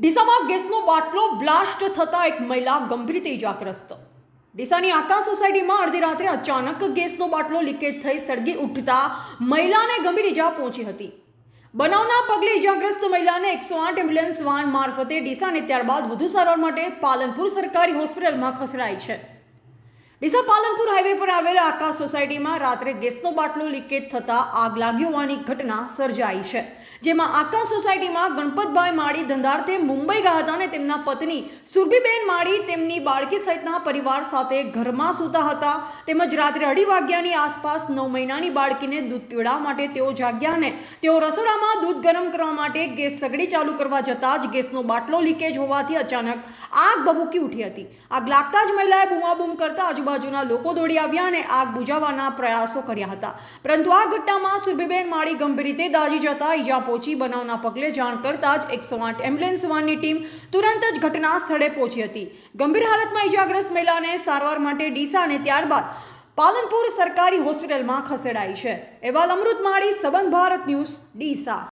ડીસામાં ગેસનો બાટલો બ્લાસ્ટ થતા એક મહિલા ગંભીર ઇજાગ્રસ્ત ડીસાની આકાશ સોસાયટીમાં અડધી રાત્રે અચાનક ગેસનો બાટલો લીકેજ થઈ સળગી ઉઠતા મહિલાને ગંભીર ઇજા પહોંચી હતી. બનાવના પગલે ઇજાગ્રસ્ત મહિલાને એકસો આઠ એમ્બ્યુલન્સ વાન મારફતે ડીસાને ત્યારબાદ વધુ સારવાર માટે પાલનપુર સરકારી હોસ્પિટલમાં ખસેડાઈ છે. ડીસા પાલનપુર હાઈવે પર આવેલા આકાશ સોસાયટીમાં રાત્રે ગેસનો બાટલો લીકેજ થતાં આગ લાગી હોવાની ઘટના સર્જાઈ છે, જેમાં આકાશ સોસાયટીમાં ગણપતભાઈ માળી ધંધાર્થે મુંબઈ ગયા હતા અને તેમના પત્ની સુરભીબેન માળી તેમની બાળકી સહિતના પરિવાર સાથે ઘરમાં સૂતા હતા. તેમજ રાત્રે અઢી વાગ્યાની આસપાસ નવ મહિનાની બાળકીને દૂધ પીવડાવવા માટે તેઓ જાગ્યા અને તેઓ રસોડામાં દૂધ ગરમ કરવા માટે ગેસ સગડી ચાલુ કરવા જતાં જ ગેસનો બાટલો લીકેજ હોવાથી અચાનક આગ બબૂકી ઉઠી હતી. આગ લાગતા જ મહિલાએ બૂમાબૂમ કરતા આજુબાજુના લોકો દોડી આવ્યા અને આગ બુજાવવાના પ્રયાસો કર્યા હતા. પરંતુ આ ઘટનામાં સુરભીબેન માળી ગંભીર રીતે દાઝી જતા ઈજા પહોંચી. બનાવના પગલે જાણ કરતા જ એકસો આઠ એમ્બ્યુલન્સ વાનની ટીમ તુરંત જ ઘટના સ્થળે પહોંચી હતી. ગંભીર હાલતમાં ઈજાગ્રસ્ત મહિલાને સારવાર માટે ડીસા અને ત્યારબાદ પાલનપુર સરકારી હોસ્પિટલમાં ખસેડાઈ છે. એવાલ અમૃત માળી સબંધ ભારત ન્યૂઝ, ડીસા.